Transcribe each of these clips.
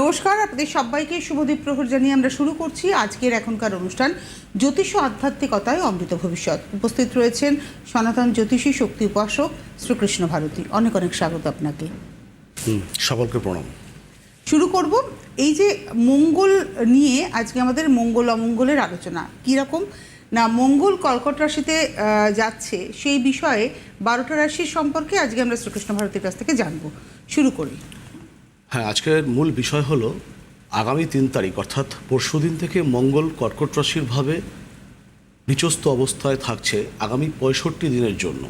নমস্কার আপনাদের সবাইকে শুভদীপ প্রহর জানিয়ে আমরা শুরু করছি আজকের এখনকার অনুষ্ঠান জ্যোতিষ ও আধ্যাত্মিকতায় অমৃত ভবিষ্যৎ। উপস্থিত রয়েছেন সনাতন জ্যোতিষী শক্তি উপাসক শ্রীকৃষ্ণ ভারতী। অনেক অনেক স্বাগত আপনাকে। সকলকে প্রণাম। শুরু করব এই যে মঙ্গল নিয়ে আজকে আমাদের মঙ্গল অমঙ্গলের আলোচনা। কীরকম? না মঙ্গল কর্কট রাশিতে যাচ্ছে সেই বিষয়ে বারোটা রাশির সম্পর্কে আজকে আমরা শ্রীকৃষ্ণ ভারতীর কাছ থেকে জানব। শুরু করি। হ্যাঁ আজকের মূল বিষয় হলো আগামী তিন তারিখ, অর্থাৎ পরশুদিন থেকে মঙ্গল কর্কট রাশির ভাবে নিচস্থ অবস্থায় থাকছে আগামী পঁয়ষট্টি দিনের জন্য।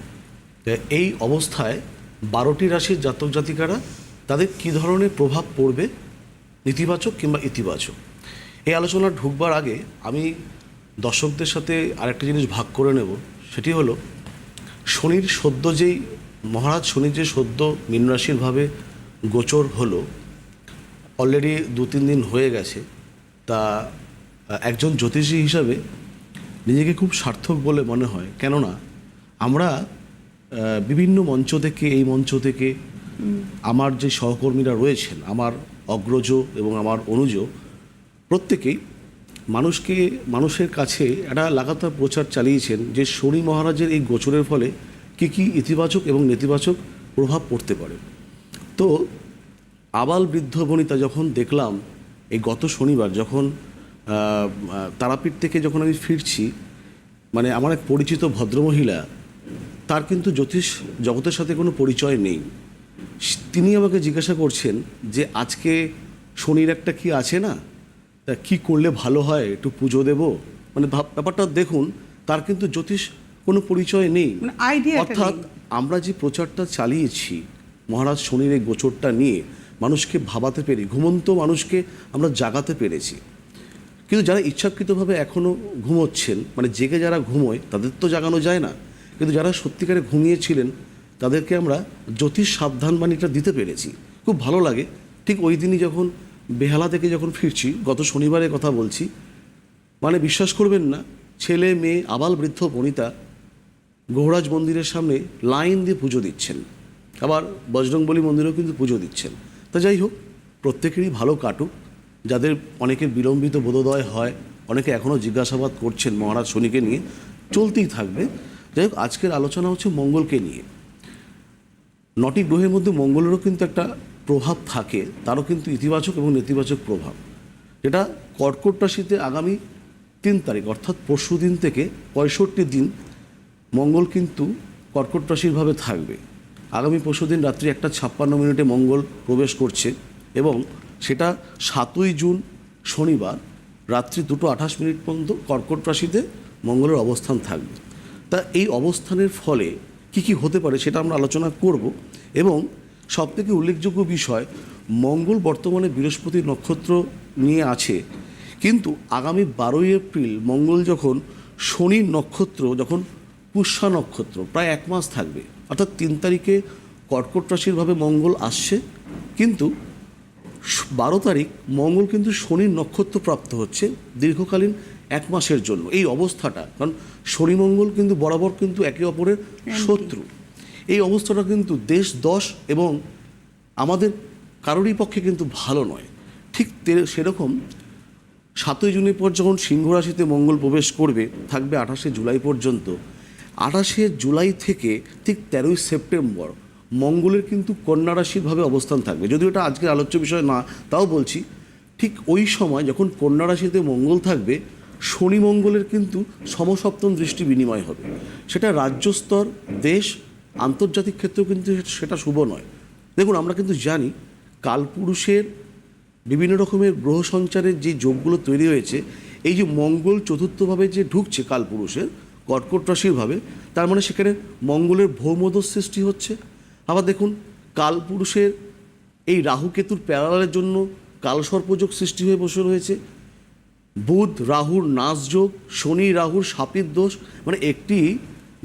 এই অবস্থায় বারোটি রাশির জাতক জাতিকারা তাদের কী ধরনের প্রভাব পড়বে? নেতিবাচক কিংবা ইতিবাচক? এই আলোচনা ঢুকবার আগে আমি দর্শকদের সাথে আরেকটা জিনিস ভাগ করে নেব। সেটি হলো শনির সদ্য যেই, মহারাজ শনির যে সদ্য মীন রাশির ভাবে গোচর হলো অলরেডি দু তিন দিন হয়ে গেছে, তা, একজন জ্যোতিষী হিসাবে নিজেকে খুব সার্থক বলে মনে হয়। কেননা, আমরা বিভিন্ন মঞ্চ থেকে, এই মঞ্চ থেকে আমার যে সহকর্মীরা রয়েছেন, আমার অগ্রজ এবং আমার অনুজ, প্রত্যেকেই মানুষকে, মানুষের কাছে একটা লাগাতার প্রচার চালিয়েছেন যে শনি মহারাজের এই গোচরের ফলে কী কী ইতিবাচক এবং নেতিবাচক প্রভাব পড়তে পারে। তো আবাল বৃদ্ধ বনিতা যখন দেখলাম এই গত শনিবার যখন তারাপীঠ থেকে যখন আমি ফিরছি মানে আমার এক পরিচিত ভদ্রমহিলা তার কিন্তু জ্যোতিষ জগতের সাথে কোনো পরিচয় নেই। তিনি আমাকে জিজ্ঞাসা করছেন যে আজকে শনির একটা কি আছে না? তা কী করলে ভালো হয়? একটু পুজো দেব? মানে ব্যাপারটা দেখুন তার কিন্তু জ্যোতিষ কোনো পরিচয় নেই। মানে অর্থাৎ আমরা যে প্রচারটা চালিয়েছি মহারাজ শনির এই গোচরটা নিয়ে মানুষকে ভাবাতে পেরে, ঘুমন্ত মানুষকে আমরা জাগাতে পেরেছি। কিন্তু যারা ইচ্ছাকৃতভাবে এখনও ঘুমোচ্ছেন মানে জেগে যারা ঘুমোয়, তাদের তো জাগানো যায় না। কিন্তু যারা সত্যিকারে ঘুমিয়েছিলেন, তাদেরকে আমরা জ্যোতিষ সাবধানবাণীটা দিতে পেরেছি। খুব ভালো লাগে। ঠিক ওই দিনই যখন বেহালা থেকে যখন ফিরছি, গত শনিবারের কথা বলছি মানে বিশ্বাস করবেন না, ছেলে, মেয়ে, আবাল বৃদ্ধ, বনিতা গৌরাজ মন্দিরের সামনে লাইন দিয়ে পুজো দিচ্ছেন। আবার বজরংবলী মন্দিরেও কিন্তু পুজো দিচ্ছেন। তা যাই হোক, প্রত্যেকেরই ভালো কাটুক। যাদের অনেকের বিলম্বিত বোধোদয় হয়, অনেকে এখনও জিজ্ঞাসাবাদ করছেন মহারাজ শনিকে নিয়ে, চলতেই থাকবে। যাই হোক, আজকের আলোচনা হচ্ছে মঙ্গলকে নিয়ে। নটি গ্রহের মধ্যে মঙ্গলেরও কিন্তু একটা প্রভাব থাকে, তারও কিন্তু ইতিবাচক এবং নেতিবাচক প্রভাব। যেটা কর্কট রাশিতে আগামী তিন তারিখ, অর্থাৎ পরশু দিন থেকে পঁয়ষট্টি দিন মঙ্গল কিন্তু কর্কট রাশিরভাবে থাকবে। আগামী পরশু দিন রাত্রি একটা ছাপ্পান্ন মিনিটে মঙ্গল প্রবেশ করছে এবং সেটা সাতই জুন শনিবার রাত্রি দুটো আঠাশ মিনিট পর্যন্ত কর্কট রাশিতে মঙ্গলের অবস্থান থাকবে। তা এই অবস্থানের ফলে কি কি হতে পারে সেটা আমরা আলোচনা করব এবং সবথেকে উল্লেখযোগ্য বিষয়, মঙ্গল বর্তমানে বৃহস্পতি নক্ষত্র নিয়ে আছে। কিন্তু আগামী বারোই এপ্রিল মঙ্গল যখন শনির নক্ষত্র, যখন পুষ্যা নক্ষত্র, প্রায় এক মাস থাকবে। অর্থাৎ তিন তারিখে কর্কট রাশিরভাবে মঙ্গল আসছে কিন্তু বারো তারিখ মঙ্গল কিন্তু শনির নক্ষত্র প্রাপ্ত হচ্ছে দীর্ঘকালীন এক মাসের জন্য। এই অবস্থাটা কারণ শনি মঙ্গল কিন্তু বরাবর কিন্তু একে অপরের শত্রু। এই অবস্থাটা কিন্তু দেশ দশ এবং আমাদের কারোরই পক্ষে কিন্তু ভালো নয়। ঠিক সেরকম সাতই জুনের পর যখন সিংহ রাশিতে মঙ্গল প্রবেশ করবে থাকবে আঠাশে জুলাই পর্যন্ত আঠাশে জুলাই থেকে ঠিক তেরোই সেপ্টেম্বর মঙ্গলের কিন্তু কন্যা রাশিরভাবে অবস্থান থাকবে। যদিও এটা আজকের আলোচ্য বিষয় না, তাও বলছি, ঠিক ওই সময় যখন কন্যা রাশিতে মঙ্গল থাকবে, শনি মঙ্গলের কিন্তু সমসপ্তম দৃষ্টি বিনিময় হবে। সেটা রাজ্য স্তর দেশ, আন্তর্জাতিক ক্ষেত্রেও কিন্তু সেটা শুভ নয়। দেখুন, আমরা কিন্তু জানি কালপুরুষের বিভিন্ন রকমের গ্রহ সঞ্চারের যে যোগগুলো তৈরি হয়েছে, এই যে মঙ্গল চতুর্থভাবে যে ঢুকছে কালপুরুষের কর্কট রাশিরভাবে তার মানে সেখানে মঙ্গলের ভৌমদোষ সৃষ্টি হচ্ছে। আবার দেখুন, কালপুরুষের এই রাহুকেতুর প্যারালের জন্য কালসর্পযোগ সৃষ্টি হয়ে বসে রয়েছে। বুধ রাহুর নাচ যোগ শনি রাহুর সাপির দোষ মানে একটি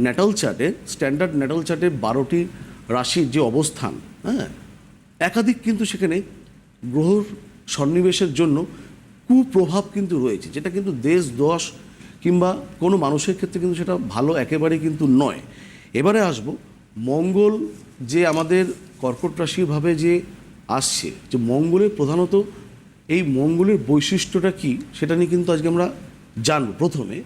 ন্যাটাল চার্টে স্ট্যান্ডার্ড ন্যাটাল চার্টে বারোটি রাশির যে অবস্থান হ্যাঁ একাধিক কিন্তু সেখানে গ্রহর সন্নিবেশের জন্য কুপ্রভাব কিন্তু রয়েছে, যেটা কিন্তু দেশ, দশ কিংবা কোনো মানুষের ক্ষেত্রে কিন্তু সেটা ভালো একেবারে কিন্তু নয়। এবারে আসব মঙ্গল যে আমাদের কর্কট রাশিভাবে যে আসছে, যে মঙ্গলের প্রধানত এই মঙ্গলের বৈশিষ্ট্যটা কি সেটা নিয়ে কিন্তু আজকে আমরা জানব। প্রথমে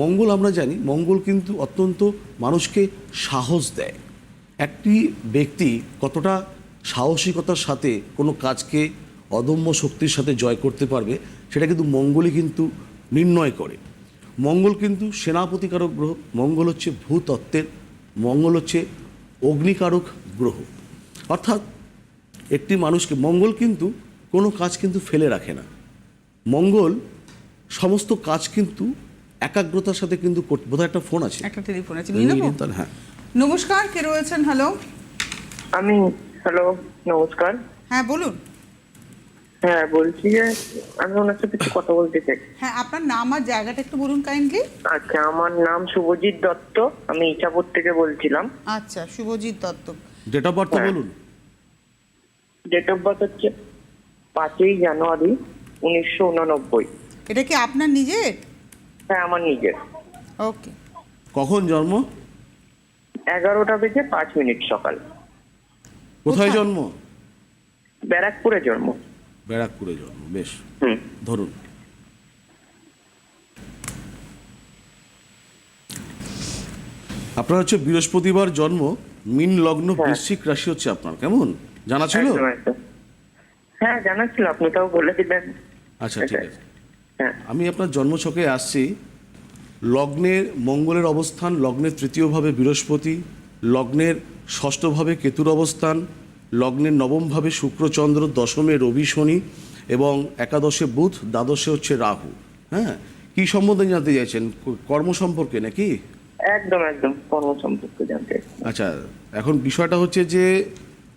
মঙ্গল আমরা জানি, মঙ্গল কিন্তু অত্যন্ত মানুষকে সাহস দেয়। একটি ব্যক্তি কতটা সাহসিকতার সাথে কোনো কাজকে অদম্য শক্তির সাথে জয় করতে পারবে, সেটা কিন্তু মঙ্গলই কিন্তু নির্ণয় করে। মঙ্গল কিন্তু সেনাপতিকারক গ্রহ মঙ্গল হচ্ছে ভূতত্ত্বের মঙ্গল হচ্ছে অগ্নিকারক গ্রহ। অর্থাৎ একটি মানুষকে মঙ্গল কিন্তু কোনো কাজ কিন্তু ফেলে রাখে না। মঙ্গল সমস্ত কাজ কিন্তু একাগ্রতার সাথে কিন্তু বোধহয় একটা ফোন আছে। একটা টেলিফোন আছে হ্যাঁ। নমস্কার কে রয়েছেন? হ্যালো আমি হ্যালো নমস্কার। হ্যাঁ বলুন। হ্যাঁ বলছি যে আমি ওনার সাথে কিছু কথা বলতে চাই। হ্যাঁ আপনার নাম আর জায়গাটা একটু বলুন কাইন্ডলি আচ্ছা আমার নাম শুভজিৎ দত্ত আমি ইচাপুর থেকে বলছিলাম। আচ্ছা Subhajit Dutta. Date of birth. বলুন। ডেট অফ বার্থ হচ্ছে পাঁচই জানুয়ারি উনিশশো উননব্বই। এটা কি আপনার নিজের? হ্যাঁ আমার নিজের। ওকে কখন জন্ম? এগারোটা বেজে পাঁচ মিনিট সকাল। কোথায়? জন্ম? ব্যারাকপুরে জন্ম। ব্যারাকপুরে জন্ম বেশ। ধরুন। আপনার হচ্ছে বৃহস্পতিবার জন্ম মিন লগ্ন হ্যাঁ। বৃশ্চিক রাশি হচ্ছে আপনার কেমন? জানা ছিল? হ্যাঁ জানা ছিল আপনি তাও বলে দিলেন আচ্ছা ঠিক আছে। হ্যাঁ। আমি আপনার জন্মছকে আসছি লগ্নের মঙ্গলের অবস্থান লগ্নের তৃতীয়ভাবে বৃহস্পতি লগ্নের ষষ্ঠভাবে কেতুর অবস্থান লগ্নের নবমভাবে শুক্রচন্দ্র দশমে রবি শনি এবং একাদশে বুধ দ্বাদশে হচ্ছে রাহু। হ্যাঁ? কি সম্বন্ধে জানতে চাইছেন? কর্ম সম্পর্কে নাকি? একদম একদম। কর্ম সম্পর্কে জানতে আচ্ছা এখন বিষয়টা হচ্ছে যে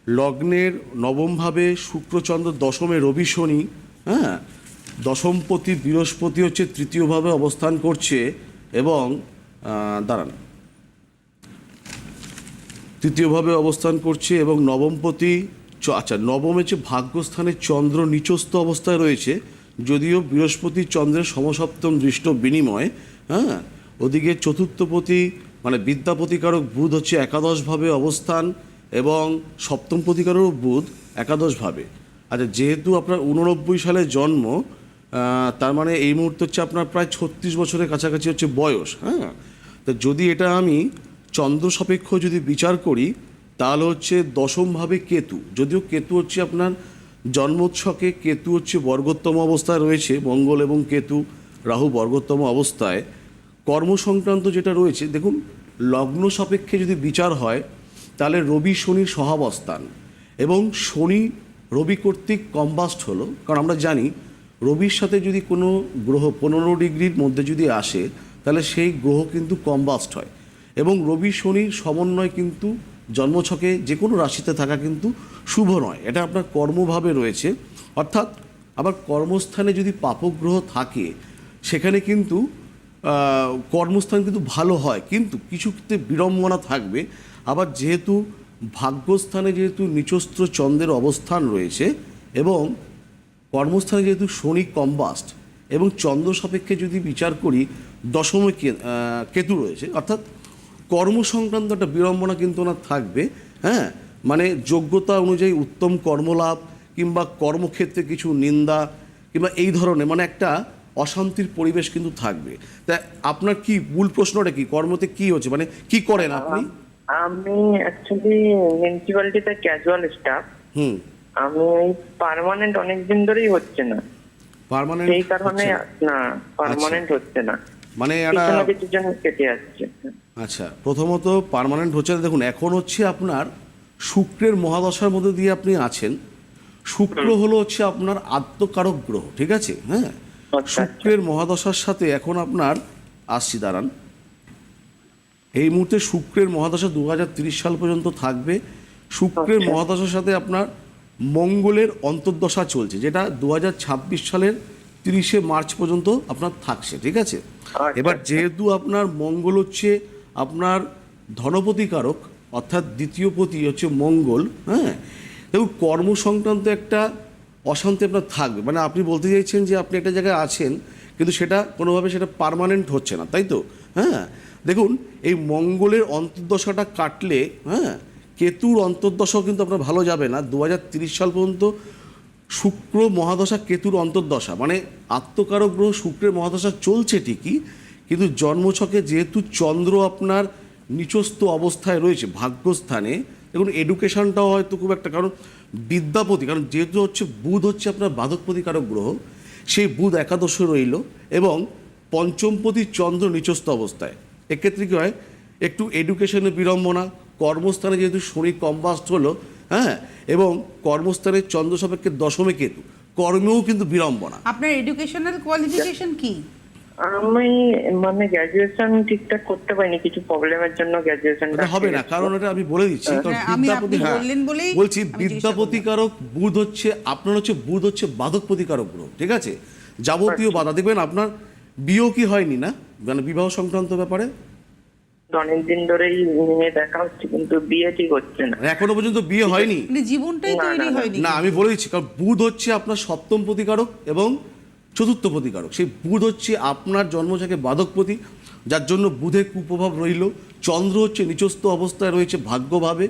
লগ্নের নবমভাবে শুক্রচন্দ্র দশমে রবি শনি হ্যাঁ? দশমপতি বৃহস্পতি হচ্ছে তৃতীয়ভাবে অবস্থান করছে এবং দাঁড়ান। তৃতীয়ভাবে অবস্থান করছে এবং নবমপতি আচ্ছা নবম হচ্ছে ভাগ্যস্থানে চন্দ্র নিচস্থ অবস্থায় রয়েছে, যদিও বৃহস্পতি চন্দ্রের সমসপ্তম দৃষ্ট বিনিময় হ্যাঁ ওদিকে চতুর্থপতি মানে বিদ্যাপতিকারক বুধ হচ্ছে একাদশভাবে অবস্থান এবং সপ্তম প্রতিকারক বুধ একাদশভাবে। আচ্ছা যেহেতু আপনার উননব্বই সালে জন্ম তার মানে এই মুহূর্তে হচ্ছে আপনার প্রায় ছত্রিশ বছরের কাছাকাছি হচ্ছে বয়স হ্যাঁ তো যদি এটা আমি চন্দ্র সাপেক্ষ যদি বিচার করি, তাহলে হচ্ছে দশমভাবে কেতু। যদিও কেতু হচ্ছে আপনার জন্মোৎসকে কেতু হচ্ছে বর্গোত্তম অবস্থায় রয়েছে, মঙ্গল এবং কেতু রাহু বর্গোত্তম অবস্থায়। কর্ম সংক্রান্ত যেটা রয়েছে, দেখুন লগ্ন সাপেক্ষে যদি বিচার হয়, তাহলে রবি শনির সহাবস্থান এবং শনি, রবি কর্তৃক কম্বাস্ট হলো। কারণ আমরা জানি, রবির সাথে যদি কোনো গ্রহ পনেরো ডিগ্রির মধ্যে যদি আসে, তাহলে সেই গ্রহ কিন্তু কম্বাস্ট হয়। এবং রবি শনির সমন্বয় কিন্তু জন্মছকে যে কোনো রাশিতে থাকা কিন্তু শুভ নয়। এটা আপনার কর্মভাবে রয়েছে। অর্থাৎ আবার কর্মস্থানে যদি পাপগ্রহ থাকে, সেখানে কিন্তু কর্মস্থান কিন্তু ভালো হয়। কিন্তু কিছু ক্ষেত্রে বিড়ম্বনা থাকবে। আবার যেহেতু ভাগ্যস্থানে যেহেতু নিচস্ত্র চন্দ্রের অবস্থান রয়েছে এবং কর্মস্থানে যেহেতু শনি কম্বাস্ট এবং চন্দ্র সাপেক্ষে যদি বিচার করি, দশমে কেতু রয়েছে। অর্থাৎ কর্ম সংক্রান্ত একটা বিড়ম্বনা কিন্তু ওনার থাকবে হ্যাঁ? মানে যোগ্যতা অনুযায়ী উত্তম কর্মলাভ কিংবা কর্মক্ষেত্রে কিছু নিন্দা কিংবা এই ধরনের মানে একটা অশান্তির পরিবেশ কিন্তু থাকবে। তা আপনার কি মূল প্রশ্নটা কি? কর্মতে কি হচ্ছে? মানে কি করেন আপনি? আমি অ্যাকচুয়ালি মিউনিসিপ্যালিটিতে ক্যাজুয়াল স্টাফ হুম। আমি পার্মানেন্ট অনেক দিন ধরেই হচ্ছে না। পার্মানেন্ট সেই কারণে না। পার্মানেন্ট হচ্ছে না। মানে একটা কিছু জন কেটে যাচ্ছে আচ্ছা প্রথমত পার্মানেন্ট হচ্ছে দেখুন এখন হচ্ছে আপনার শুক্রের মহাদশার মধ্যে দিয়ে আপনি আছেন। শুক্র হলো হচ্ছে আপনার আত্মকারক গ্রহ ঠিক আছে? হ্যাঁ? আচ্ছা। শুক্রের মহাদশার সাথে এখন আপনার আসছি দাঁড়ান। এই মুহূর্তে শুক্রের মহাদশা দু সাল পর্যন্ত থাকবে। শুক্রের আচ্ছা। মহাদশার সাথে আপনার মঙ্গলের অন্তর্দশা চলছে যেটা দু হাজার ছাব্বিশ সালের তিরিশে মার্চ পর্যন্ত আপনার থাকছে ঠিক আছে? আচ্ছা, এবার আচ্ছা। যেহেতু আপনার মঙ্গল হচ্ছে আপনার ধনপতিকারক, অর্থাৎ দ্বিতীয় পতি হচ্ছে মঙ্গল হ্যাঁ? দেখুন, কর্ম সংক্রান্ত একটা অশান্তি আপনার থাকবে। মানে আপনি বলতে চাইছেন যে আপনি একটা জায়গায় আছেন, কিন্তু সেটা কোনোভাবে সেটা পার্মানেন্ট হচ্ছে না, তাই তো? হ্যাঁ? দেখুন, এই মঙ্গলের অন্তর্দশাটা কাটলে হ্যাঁ? কেতুর অন্তর্দশাও কিন্তু আপনার ভালো যাবে না। দু সাল পর্যন্ত শুক্র মহাদশা কেতুর অন্তর্দশা। মানে আত্মকারক গ্রহ শুক্রের মহাদশা চলছে ঠিকই কিন্তু জন্মছকে যেহেতু চন্দ্র আপনার নিচস্থ অবস্থায় রয়েছে, ভাগ্যস্থানে, দেখুন এডুকেশনটাও হয়তো খুব একটা, কারণ বিদ্যাপতি, কারণ যেহেতু হচ্ছে বুধ হচ্ছে আপনার বাধকপতিকারক গ্রহ, সেই বুধ একাদশে রইল এবং পঞ্চমপতি চন্দ্র নিচস্থ অবস্থায়। এক্ষেত্রে কী হয়? একটু এডুকেশনে বিড়ম্বনা, কর্মস্থানে যেহেতু শনি কম্বাস্ট হলো হ্যাঁ এবং কর্মস্থানে চন্দ্র সাপেক্ষে দশমে কেতু, কর্মেও কিন্তু বিড়ম্বনা। আপনার এডুকেশনাল কোয়ালিফিকেশন কি? আমি মানে গ্র্যাজুয়েশন ঠিকঠাক করতে পারিনি কিছু প্রবলেমের জন্য গ্র্যাজুয়েশন হবে না কারণ এটা আমি বলে দিচ্ছি কারণ হ্যাঁ, বিদ্যাপতি হ্যাঁ বলছি বুধ হচ্ছে আপনার হচ্ছে বুধ হচ্ছে বাধক প্রতিকারক গ্রহ ঠিক আছে? যাবতীয় আচ্ছা। বাধা দেখবেন আপনার বিয়েও কি হয়নি না? মানে বিবাহ সংক্রান্ত ব্যাপারে? অনেকদিন ধরেই দেখা হচ্ছে কিন্তু বিয়ে ঠিক হচ্ছে না। মানে এখনও পর্যন্ত বিয়ে হয়নি? মানে জীবনটাই তৈরি। হয়নি। না আমি বলে দিচ্ছি কারণ বুধ হচ্ছে আপনার সপ্তম প্রতিকারক এবং চতুর্থ প্রতিকারক। সেই বুধ হচ্ছে আপনার জন্মছকে বাধকপতি যার জন্য বুধের কুপ্রভাব রইল। চন্দ্র হচ্ছে নিচস্থ অবস্থায় রয়েছে ভাগ্যভাবে।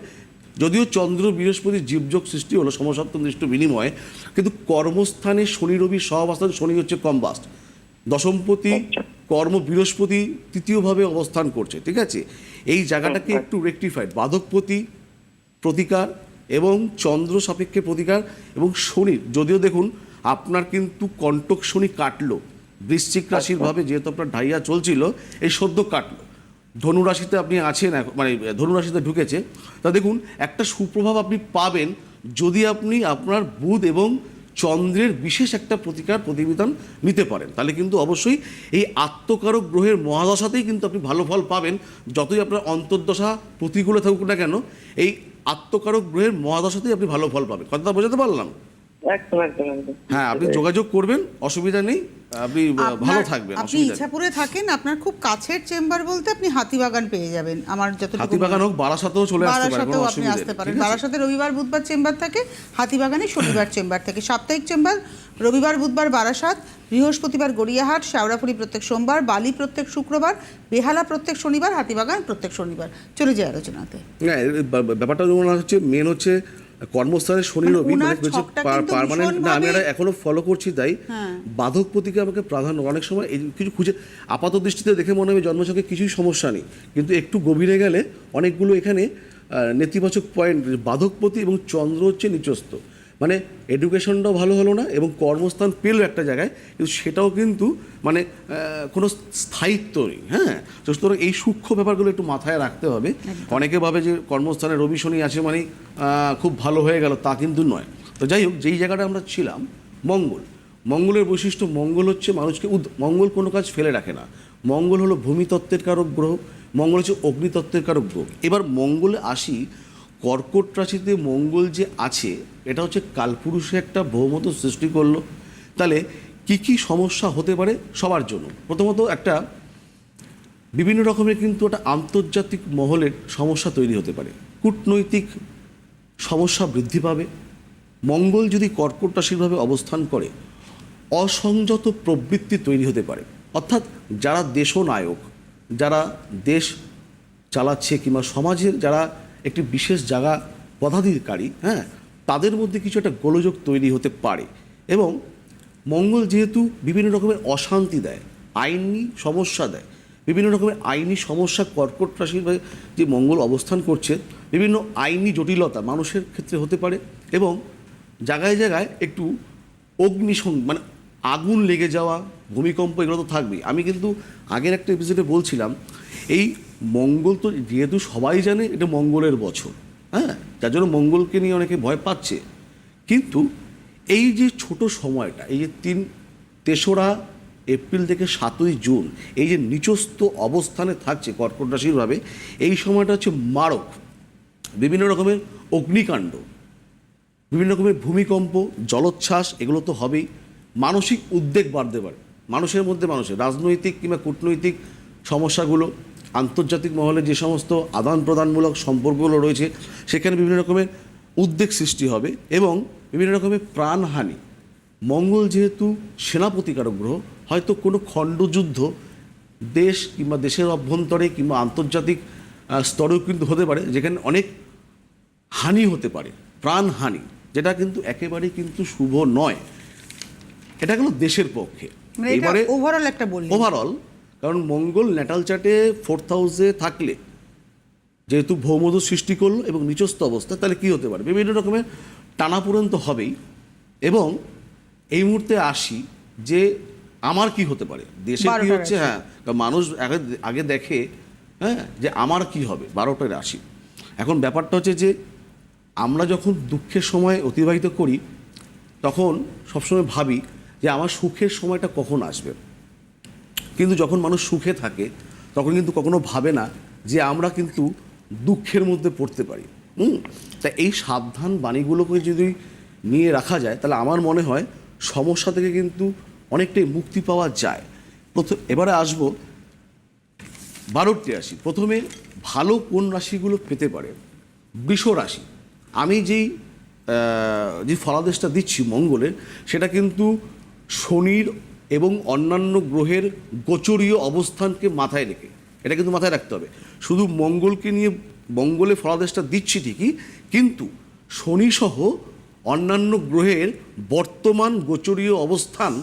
যদিও চন্দ্র বৃহস্পতি জীবযোগ সৃষ্টি হলো সমসপ্তম দৃষ্ট বিনিময়ে কিন্তু কর্মস্থানে শনি রবি সহাবস্থান শনি হচ্ছে কম্বাস্ট দশমপতি কর্ম বৃহস্পতি তৃতীয়ভাবে অবস্থান করছে ঠিক আছে? এই জায়গাটাকে একটু রেকটিফাইড বাধকপতি প্রতিকার এবং চন্দ্র সাপেক্ষে প্রতিকার এবং শনির। যদিও দেখুন আপনার কিন্তু কণ্টক শনি কাটলো। বৃশ্চিক রাশির ভাবে যেহেতু আপনার ঢাইয়া চলছিল এই সদ্য কাটলো। ধনুরাশিতে আপনি আছেন এখন- মানে ধনুরাশিতে ঢুকেছে। তা দেখুন একটা সুপ্রভাব আপনি পাবেন যদি আপনি আপনার বুধ এবং চন্দ্রের বিশেষ একটা প্রতিকার প্রতিবিধান নিতে পারেন। তাহলে কিন্তু অবশ্যই এই আত্মকারক গ্রহের মহাদশাতেই কিন্তু আপনি ভালো ফল পাবেন। যতই আপনার অন্তর্দশা প্রতিকূলে থাকুক না কেন এই আত্মকারক গ্রহের মহাদশাতেই আপনি ভালো ফল পাবেন। কথাটা বোঝাতে পারলাম? হ্যাঁ আপনি যোগাযোগ করবেন অসুবিধা নেই আপনি ভালো থাকবেন আপনি ইচ্ছাপুরে থাকেন আপনার খুব কাছের চেম্বার বলতে আপনি হাতিবাগান পেয়ে যাবেন আমার যতটুকু হাতিবাগান হোক বারাসাতেও চলে আসতে পারে কোনো বারাসাতেও আপনি আসতে পারেন? বারাসাতে রবিবার বুধবার চেম্বার থাকে হাতিবাগানে শনিবার চেম্বার থাকে সাপ্তাহিক চেম্বার রবিবার বুধবার বারাসাত বৃহস্পতিবার গড়িয়াহাট শেওড়াফুলি প্রত্যেক সোমবার বালি প্রত্যেক শুক্রবার বেহালা প্রত্যেক শনিবার হাতিবাগান প্রত্যেক শনিবার। চলে যায় আলোচনাতে। ব্যাপারটা যেমন হচ্ছে মেন হচ্ছে কর্মস্থানে শনি রবি ওনার মানে পার্মানেন্ট না আমি এটা এখনও ফলো করছি তাই। হ্যাঁ। বাধক প্রতীকে আমাকে প্রাধান্য অনেক সময় এই কিছু খুঁজে আপাত দৃষ্টিতে দেখে মনে হবে জন্মসংখ্যা কিছুই সমস্যা নেই। কিন্তু একটু গভীরে গেলে অনেকগুলো এখানে আহ, নেতিবাচক পয়েন্ট বাধকপতি এবং চন্দ্র হচ্ছে নিচস্থ। মানে এডুকেশনটাও ভালো হলো না এবং কর্মস্থান পেল একটা জায়গায় কিন্তু সেটাও কিন্তু মানে কোনো স্থায়িত্ব নেই হ্যাঁ? তো সুতরাং এই সূক্ষ্ম ব্যাপারগুলো একটু মাথায় রাখতে হবে। অনেকে ভাবে যে কর্মস্থানে রবি শনি আছে মানে খুব ভালো হয়ে গেল তা কিন্তু নয়। তো যাই হোক যেই জায়গাটা আমরা ছিলাম মঙ্গল। মঙ্গলের বৈশিষ্ট্য মঙ্গল হচ্ছে মানুষকে উদ মঙ্গল কোনো কাজ ফেলে রাখে না। মঙ্গল হলো ভূমিতত্ত্বের কারক গ্রহ মঙ্গল হচ্ছে অগ্নিতত্ত্বের কারক গ্রহ। এবার মঙ্গলে আসি কর্কট রাশিতে মঙ্গল যে আছে, এটা হচ্ছে কালপুরুষে একটা বহুমত সৃষ্টি করল। তাহলে কি কি সমস্যা হতে পারে সবার জন্য? প্রথমত একটা, বিভিন্ন রকমের কিন্তু একটা আন্তর্জাতিক মহলের সমস্যা তৈরি হতে পারে। কূটনৈতিক সমস্যা বৃদ্ধি পাবে। মঙ্গল যদি কর্কট রাশিরভাবে অবস্থান করে, অসংযত প্রবৃত্তি তৈরি হতে পারে। অর্থাৎ যারা দেশনায়ক, যারা দেশ চালাচ্ছে কিংবা সমাজের যারা একটি বিশেষ জায়গা পদাধিকারী হ্যাঁ তাদের মধ্যে কিছু একটা গোলযোগ তৈরি হতে পারে। এবং মঙ্গল যেহেতু বিভিন্ন রকমের অশান্তি দেয়, আইনি সমস্যা দেয়, বিভিন্ন রকমের আইনি সমস্যা, কর্কট রাশির যে মঙ্গল অবস্থান করছে, বিভিন্ন আইনি জটিলতা মানুষের ক্ষেত্রে হতে পারে এবং জায়গায় জায়গায় একটু অগ্নিসং মানে আগুন লেগে যাওয়া, ভূমিকম্প, এগুলো তো থাকবেই। আমি কিন্তু আগের একটা এপিসোডে বলছিলাম, এই মঙ্গল তো যেহেতু সবাই জানে এটা মঙ্গলের বছর হ্যাঁ? যার জন্য মঙ্গলকে নিয়ে অনেকে ভয় পাচ্ছে। কিন্তু এই যে ছোট সময়টা, এই যে তিন, তেসরা এপ্রিল থেকে সাতই জুন, এই যে নিচস্থ অবস্থানে থাকছে কর্কট রাশিরভাবে এই সময়টা হচ্ছে মারক। বিভিন্ন রকমের অগ্নিকাণ্ড, বিভিন্ন রকমের ভূমিকম্প, জলোচ্ছ্বাস, এগুলো তো হবেই। মানসিক উদ্বেগ বাড়তে পারে। মানুষের মধ্যে মানুষের, রাজনৈতিক কিংবা কূটনৈতিক সমস্যাগুলো। আন্তর্জাতিক মহলে যে সমস্ত আদান প্রদানমূলক সম্পর্কগুলো রয়েছে সেখানে বিভিন্ন রকমের উদ্বেগ সৃষ্টি হবে এবং বিভিন্ন রকমের প্রাণহানি। মঙ্গল যেহেতু সেনাপতিকারক গ্রহ হয়তো কোনো খণ্ডযুদ্ধ দেশ কিংবা দেশের অভ্যন্তরে কিংবা আন্তর্জাতিক স্তরেও কিন্তু হতে পারে যেখানে অনেক হানি হতে পারে প্রাণহানি যেটা কিন্তু একেবারেই কিন্তু শুভ নয়। এটা গেল দেশের পক্ষে। মানে এবারে ওভারঅল একটা ওভারঅল কারণ মঙ্গল ন্যাটাল চার্টে ফোর্থ হাউসে থাকলে যেহেতু ভৌমধু সৃষ্টি করল এবং নিচস্থ অবস্থা তাহলে কি হতে পারে? বিভিন্ন রকমের টানাপোড়েন তো হবেই। এবং এই মুহূর্তে আসি যে আমার কি হতে পারে? দেশে কি হচ্ছে? হ্যাঁ মানুষ আগে আগে দেখে হ্যাঁ যে আমার কি হবে? বারোটা রাশি। এখন ব্যাপারটা হচ্ছে যে আমরা যখন দুঃখের সময় অতিবাহিত করি তখন সবসময় ভাবি যে আমার সুখের সময়টা কখন আসবে? কিন্তু যখন মানুষ সুখে থাকে, তখন কিন্তু কখনো ভাবে না যে আমরা কিন্তু দুঃখের মধ্যে পড়তে পারি। হুম? তা এই সাবধান বাণীগুলোকে যদি নিয়ে রাখা যায়, তাহলে আমার মনে হয় সমস্যা থেকে কিন্তু অনেকটাই মুক্তি পাওয়া যায়। প্রথম এবারে আসব বারোটি রাশি প্রথমে ভালো কোন রাশিগুলো পেতে পারে? বৃষ রাশি। আমি যেই যে ফলাদেশটা দিচ্ছি মঙ্গলের, সেটা কিন্তু শনির এবং অন্যান্য গ্রহের গোচরীয় অবস্থানকে মাথায় রেখে। এটা কিন্তু মাথায় রাখতে হবে। শুধু মঙ্গলকে নিয়ে মঙ্গলে ফলাদেশটা দিচ্ছি ঠিকই, কিন্তু শনি সহ অন্যান্য গ্রহের বর্তমান গোচরীয় অবস্থান,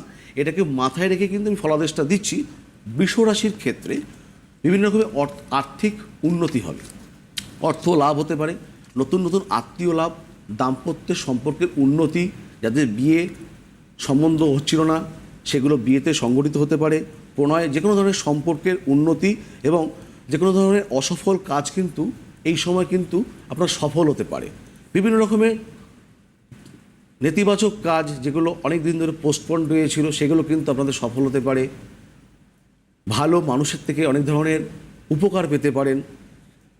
এটাকে মাথায় রেখে কিন্তু আমি ফলাদেশটা দিচ্ছি। বৃষ রাশির ক্ষেত্রে বিভিন্ন রকমের আর্থিক উন্নতি হবে। অর্থ লাভ হতে পারে, নতুন নতুন আত্মীয় লাভ, দাম্পত্যের সম্পর্কের উন্নতি, যাদের বিয়ে সম্বন্ধ হচ্ছিল না সেগুলো বিয়েতে সংগঠিত হতে পারে। প্রণয় যে কোনো ধরনের সম্পর্কের উন্নতি এবং যে কোনো ধরনের অসফল কাজ কিন্তু এই সময় কিন্তু আপনার সফল হতে পারে। বিভিন্ন রকমের নেতিবাচক কাজ যেগুলো অনেক দিন ধরে পোস্টপন্ড হয়েছিল সেগুলো কিন্তু আপনাদের সফল হতে পারে। ভালো মানুষের থেকে অনেক ধরনের উপকার পেতে পারেন।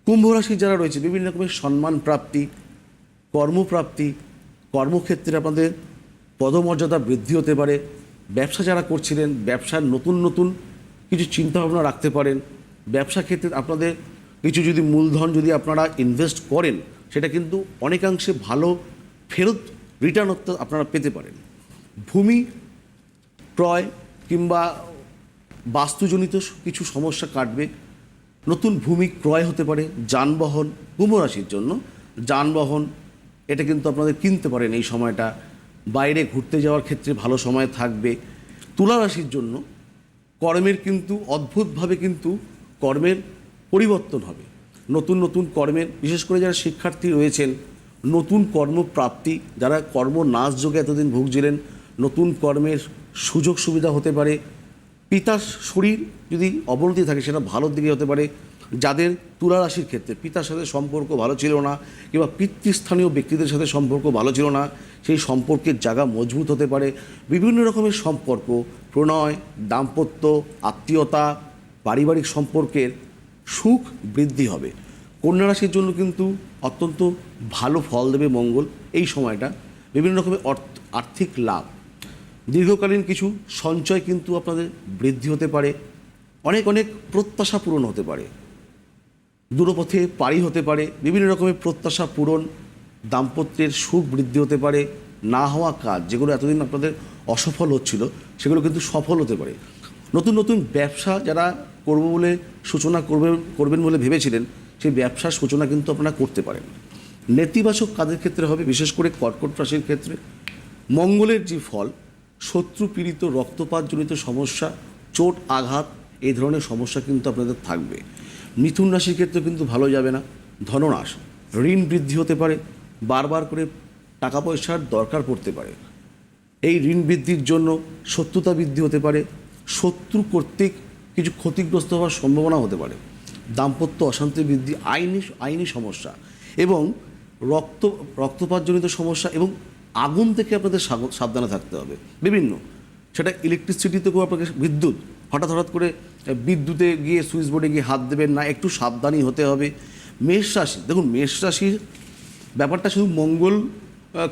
কুম্ভ রাশির যারা রয়েছে, বিভিন্ন রকমের সম্মান প্রাপ্তি, কর্মপ্রাপ্তি, কর্মক্ষেত্রে আপনাদের পদমর্যাদা বৃদ্ধি হতে পারে। ব্যবসা যারা করছিলেন, ব্যবসার নতুন নতুন কিছু চিন্তাভাবনা রাখতে পারেন। ব্যবসা ক্ষেত্রে আপনাদের কিছু যদি মূলধন যদি আপনারা ইনভেস্ট করেন, সেটা কিন্তু অনেকাংশে ভালো ফেরত রিটার্ন আপনারা পেতে পারেন। ভূমি ক্রয় কিংবা বাস্তুজনিত কিছু সমস্যা কাটবে। নতুন ভূমি ক্রয় হতে পারে যানবাহন কুম্ভ রাশির জন্য। যানবাহন, এটা কিন্তু আপনাদের কিনতে পারেন এই সময়টা। বাইরে ঘুরতে যাওয়ার ক্ষেত্রে ভালো সময় থাকবে। তুলা রাশির জন্য কর্মের কিন্তু অদ্ভুতভাবে কিন্তু কর্মের পরিবর্তন হবে। নতুন নতুন কর্মের, বিশেষ করে যারা শিক্ষার্থী রয়েছেন, নতুন কর্মপ্রাপ্তি, যারা কর্ম নাশ যোগে এতদিন ভুগছিলেন, নতুন কর্মের সুযোগ সুবিধা হতে পারে। পিতার শরীর যদি অবনতি থাকে, সেটা ভালোর দিকে হতে পারে। যাদের তুলা রাশির ক্ষেত্রে পিতার সাথে সম্পর্ক ভালো ছিল না কিংবা পিতৃস্থানীয় ব্যক্তিদের সাথে সম্পর্ক ভালো ছিল না, সেই সম্পর্কের জায়গা মজবুত হতে পারে। বিভিন্ন রকমের সম্পর্ক, প্রণয়, দাম্পত্য, আত্মীয়তা, পারিবারিক সম্পর্কের সুখ বৃদ্ধি হবে। কন্যা রাশির জন্য কিন্তু অত্যন্ত ভালো ফল দেবে মঙ্গল এই সময়টা। বিভিন্ন রকমের আর্থিক লাভ। দীর্ঘকালীন কিছু সঞ্চয় কিন্তু আপনাদের বৃদ্ধি হতে পারে। অনেক অনেক প্রত্যাশা পূরণ হতে পারে। দূরপথে পাড়ি হতে পারে, বিভিন্ন রকমের প্রত্যাশা পূরণ, দাম্পত্যের সুখ বৃদ্ধি হতে পারে, না হওয়া কাজ, যেগুলো এতদিন আপনাদের অসফল হচ্ছিল, সেগুলো কিন্তু সফল হতে পারে। নতুন নতুন ব্যবসা যারা করব বলে সূচনা করবেন করবেন বলে ভেবেছিলেন, সেই ব্যবসার সূচনা কিন্তু আপনারা করতে পারেন। নেতিবাচক কাজের ক্ষেত্রে হবে, বিশেষ করে কর্কট রাশির ক্ষেত্রে। মঙ্গলের যে ফল শত্রু পীড়িত রক্তপাতজনিত সমস্যা, চোট, আঘাত, এই ধরনের সমস্যা কিন্তু আপনাদের থাকবে। মিথুন রাশির ক্ষেত্রে কিন্তু ভালো যাবে না ধননাশ ঋণ বৃদ্ধি হতে পারে, বারবার করে টাকা পয়সার দরকার পড়তে পারে। এই ঋণ বৃদ্ধির জন্য শত্রুতা বৃদ্ধি হতে পারে, শত্রু কর্তৃক কিছু ক্ষতিগ্রস্ত হওয়ার সম্ভাবনা হতে পারে। দাম্পত্য অশান্তি বৃদ্ধি, আইনি আইনি সমস্যা এবং রক্ত, রক্তপাতজনিত সমস্যা এবং আগুন থেকে আপনাদের সাবধানে থাকতে হবে। বিভিন্ন, সেটা ইলেকট্রিসিটি থেকেও আপনাকে বিদ্যুৎ, হঠাৎ হঠাৎ করে বিদ্যুতে গিয়ে সুইচ বোর্ডে গিয়ে হাত দেবেন না, একটু সাবধানী হতে হবে। মেষ রাশি, দেখুন মেষ রাশির ব্যাপারটা শুধু মঙ্গল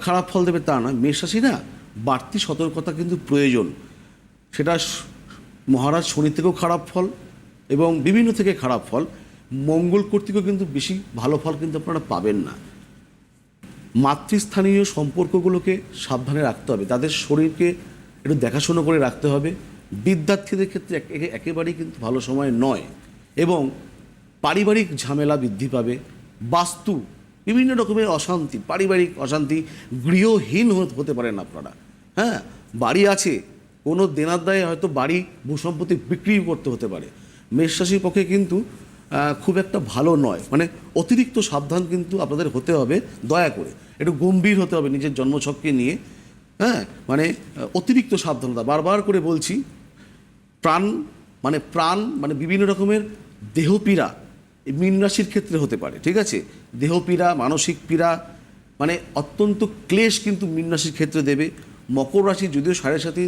খারাপ ফল দেবে তা নয়। মেষ রাশি না, বাড়তি সতর্কতা কিন্তু প্রয়োজন। সেটা মহারাজ শনি থেকেও খারাপ ফল এবং বিভিন্ন থেকে খারাপ ফল। মঙ্গল কর্তৃকও কিন্তু বেশি ভালো ফল কিন্তু আপনারা পাবেন না। মাতৃস্থানীয় সম্পর্কগুলোকে সাবধানে রাখতে হবে। তাদের শরীরকে একটু দেখাশোনা করে রাখতে হবে। বিদ্যার্থীদের ক্ষেত্রে একে- একে- একেবারেই কিন্তু ভালো সময় নয়। এবং পারিবারিক ঝামেলা বৃদ্ধি পাবে, বাস্তু বিভিন্ন রকমের অশান্তি, পারিবারিক অশান্তি গৃহহীন হতে- পারেন আপনারা। হ্যাঁ বাড়ি আছে, কোনো দেনার দায়ে হয়তো বাড়ি ভূসম্পত্তি বিক্রি করতে হতে পারে। মেষ রাশির পক্ষে কিন্তু খুব একটা ভালো নয়। মানে অতিরিক্ত সাবধান কিন্তু আপনাদের হতে হবে, দয়া করে। একটু গম্ভীর হতে হবে নিজের জন্মছককে নিয়ে। হ্যাঁ মানে অতিরিক্ত সাবধানতা। বারবার করে বলছি প্রাণ মানে প্রাণ মানে বিভিন্ন রকমের দেহপীড়া মীন রাশির ক্ষেত্রে হতে পারে, ঠিক আছে? দেহপীড়া মানসিক পীড়া মানে অত্যন্ত ক্লেশ কিন্তু মীন রাশির ক্ষেত্রে দেবে। মকর রাশি যদিও সাড়ে সাথে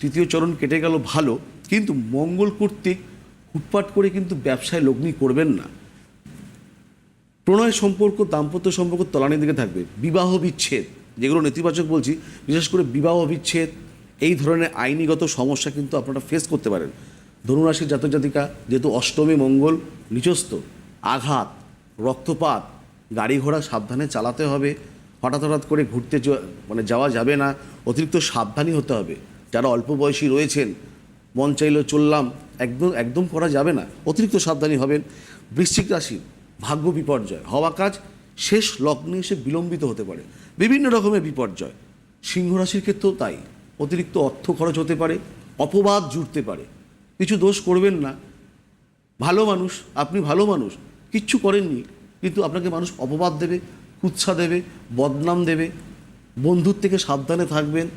তৃতীয় চরণ কেটে গেল ভালো, কিন্তু মঙ্গল কর্তৃক হুটপাট করে কিন্তু ব্যবসায় লগ্নি করবেন না। প্রণয় সম্পর্ক, দাম্পত্য সম্পর্ক তলানির দিকে থাকবে। বিবাহ বিচ্ছেদ, যেগুলো নেতিবাচক বলছি, বিশেষ করে বিবাহ বিচ্ছেদ এই ধরনের আইনিগত সমস্যা কিন্তু আপনারা ফেস করতে পারেন। ধনুরাশির জাতক জাতিকা যেহেতু অষ্টমী মঙ্গল, নিচস্থ, আঘাত, রক্তপাত, গাড়ি ঘোড়া সাবধানে চালাতে হবে। হঠাৎ হঠাৎ করে ঘুরতে মানে যাওয়া যাবে না, অতিরিক্ত সাবধানী হতে হবে। যারা অল্প বয়সী রয়েছেন, মন চাইলো চললাম, একদম একদম করা যাবে না, অতিরিক্ত সাবধানী হবেন। বৃশ্চিক রাশি, ভাগ্য বিপর্যয়, হওয়া কাজ শেষ লগ্নে এসে বিলম্বিত হতে পারে। বিভিন্ন রকমের বিপর্যয়। সিংহ রাশির ক্ষেত্রেও তাই। অতিরিক্ত অর্থ খরচ হতে পারে, অপবাদ জুড়তে পারে। কিছু দোষ করবেন না। ভালো মানুষ, আপনি ভালো মানুষ, কিচ্ছু করেননি, কিন্তু আপনাকে মানুষ অপবাদ দেবে, কুৎসা দেবে, বদনাম দেবে। বন্ধুর থেকে সাবধানে থাকবেন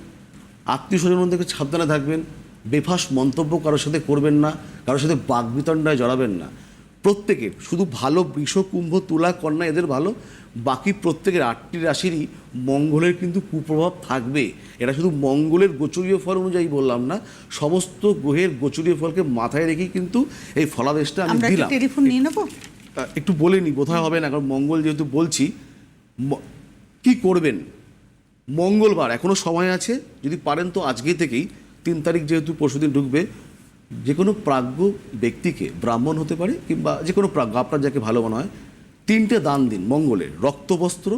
আত্মীয় স্বজন থেকে সাবধানে থাকবেন, বেফাস মন্তব্য কারোর সাথে করবেন না, কারোর সাথে বাগবিতণ্ডায় জড়াবেন না। প্রত্যেকের, শুধু ভালো বৃষ, কুম্ভ, তুলা, কন্যা, এদের ভালো, বাকি প্রত্যেকের আটটি রাশিরই মঙ্গলের কিন্তু কুপ্রভাব থাকবে। এটা শুধু মঙ্গলের গোচরীয় ফল অনুযায়ী বললাম না সমস্ত গ্রহের গোচরীয় ফলকে মাথায় রেখেই কিন্তু এই ফলাদেশটা আমি দিলাম। টেলিফোন নিয়ে নেব? একটু বলে নি কোথায় হবে না কারণ মঙ্গল যেহেতু বলছি কি করবেন? মঙ্গলবার এখনও সময় আছে যদি পারেন তো আজকে থেকেই তিন তারিখ যেহেতু পরশুদিন ঢুকবে যে কোনো প্রাজ্ঞ ব্যক্তিকে ব্রাহ্মণ হতে পারে কিংবা যে কোনো প্রাজ্ঞ আপনার যাকে ভালো মনে হয় তিনটে দান দিন মঙ্গলের রক্তবস্ত্র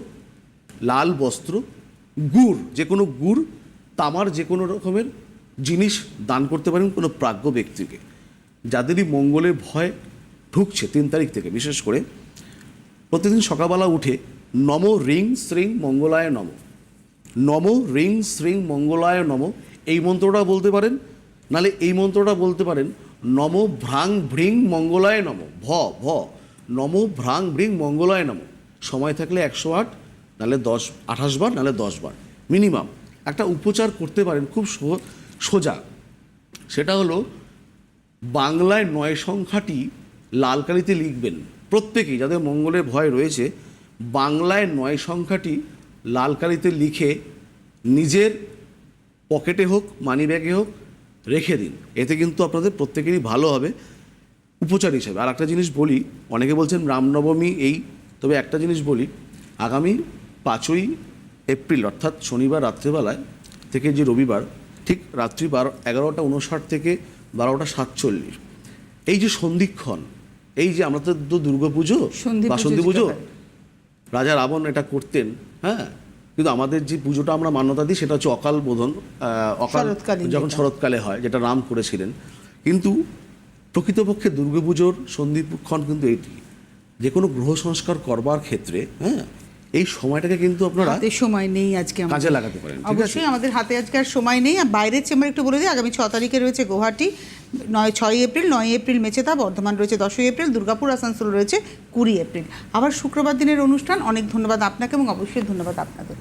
লাল বস্ত্র গুড়, যে কোনো গুড়, তামার যে কোনো রকমের জিনিস দান করতে পারেন কোনো প্রাজ্ঞ ব্যক্তিকে। যাদেরই মঙ্গলের ভয় ঢুকছে তিন তারিখ থেকে, বিশেষ করে প্রতিদিন সকালবেলা উঠে নম রিং শ্রিং মঙ্গলায় নম নম রিং শ্রিং মঙ্গলায় নম, এই মন্ত্রটা বলতে পারেন, নালে এই মন্ত্রটা বলতে পারেন, নম ভ্রাং ভ্রিং মঙ্গলায় নম, ভ ভ, নম ভ্রাং ভ্রিং মঙ্গলায় নম। সময় থাকলে একশো আট নালে দশ, আঠাশ বার নালে দশ বার। মিনিমাম একটা উপচার করতে পারেন খুব সোজা। সেটা হলো, বাংলায় নয় সংখ্যাটি লাল কালিতে লিখবেন। প্রত্যেকেই, যাদের মঙ্গলের ভয় রয়েছে, বাংলায় নয় সংখ্যাটি লাল কালিতে লিখে নিজের পকেটে হোক মানি ব্যাগে হোক, রেখে দিন। এতে কিন্তু আপনাদের প্রত্যেকেরই ভালো হবে উপচার হিসেবে। আর একটা জিনিস বলি, অনেকে বলছেন রামনবমী এই, তবে একটা জিনিস বলি, আগামী পাঁচই এপ্রিল অর্থাৎ শনিবার রাত্রিবেলায় থেকে যে রবিবার ঠিক রাত্রি বারো এগারোটা উনষাট থেকে বারোটা সাতচল্লিশ। এই যে সন্ধিক্ষণ এই যে আমরা তো সন্ধি পুজো বাসন্তী পুজো রাজা রাবণ এটা করতেন হ্যাঁ? কিন্তু আমাদের যে পুজোটা আমরা মান্যতা দিই সেটা হচ্ছে অকাল বোধন অকাল যখন শরৎকালে হয় যেটা রাম করেছিলেন। কিন্তু প্রকৃতপক্ষে দুর্গাপুজোর সন্ধিক্ষণ কিন্তু এটি। যে কোনো গ্রহ সংস্কার করবার ক্ষেত্রে হ্যাঁ এই সময়টাকে কিন্তু আপনারা হাতে সময় নেই আজকে আমাদের। কাজে লাগাতে পারেন ঠিক আছে? অবশ্যই আমাদের হাতে আজকে আর সময় নেই। আর বাইরের চেম্বার একটু বলে দিই আগামী ছ তারিখে রয়েছে গুয়াহাটি নয় ছয় এপ্রিল নয় এপ্রিল মেচেতা বর্ধমান রয়েছে দশই এপ্রিল দুর্গাপুর আসানসোল রয়েছে কুড়ি এপ্রিল। আবার শুক্রবার দিনের অনুষ্ঠান অনেক ধন্যবাদ আপনাকে এবং অবশ্যই ধন্যবাদ আপনাদের।